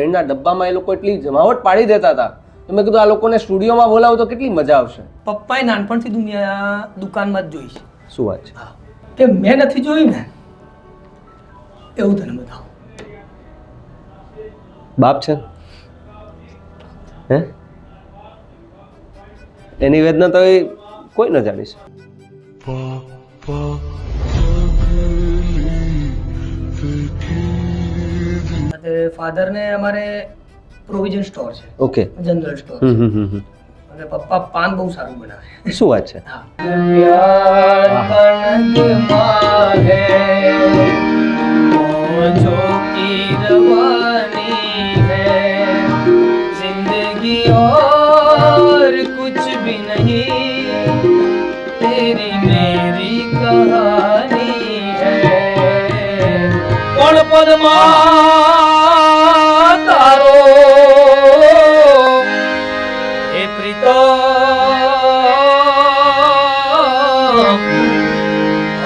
એમના ડબ્બામાં એ લોકો એટલી જમાવટ પાડી દેતા હતા. તો મેં કીધું આ લોકોને સ્ટુડિયોમાં બોલાવો તો કેટલી મજા આવશે. પપ્પાએ નાનપણથી દુનિયા દુકાનમાં જ જોઈ છે. શું વાત છે? કે મેં નથી જોઈ ને એવું તને બતાવું. બાપ છે? હે? એની વેદના તો એ કોઈ ન જાણી શકે. ફાધર ને અમારે પ્રોવિઝન સ્ટોર છે ઓકે જનરલ સ્ટોર હમ હમ હમ હમ. અને પપ્પા પાન બહુ સારું બનાવે શું વાત છે હા પ્યાર પનગમાં હૈ वो जो की रवानी है जिंदगी और कुछ भी नहीं तेरी मेरी कहानी है કોણ પદમાં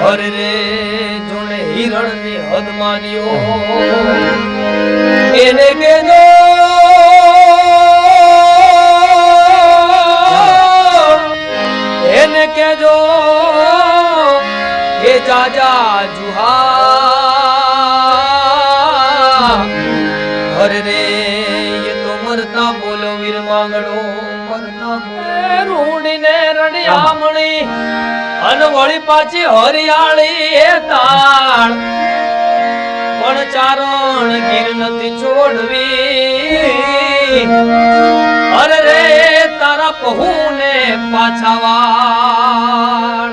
અરે રે જોણે હિરણની હદ માન્યો. એને કેજો એને કેજો એ જાજા જુહા મરતા બોલો વીર માંગડો મરતા બોલો. રૂડીને રણિયામણી અન વળી પાછી હરિયાળી એ તાળ. પણ ચારણ ગીર નથી છોડવી. અરે રે તારા પહુને પાછા વાળ.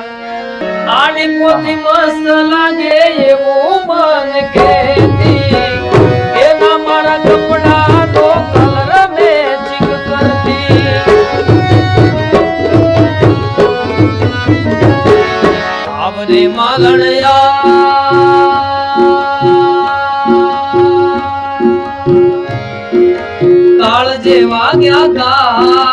આડી પોતી મસ્ત લાગે એવું મન કે. આવરે માલણયા. કાળ જેવા ગયા ગાવ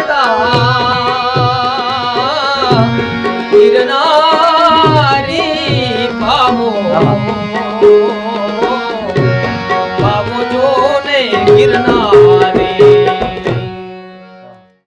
知道？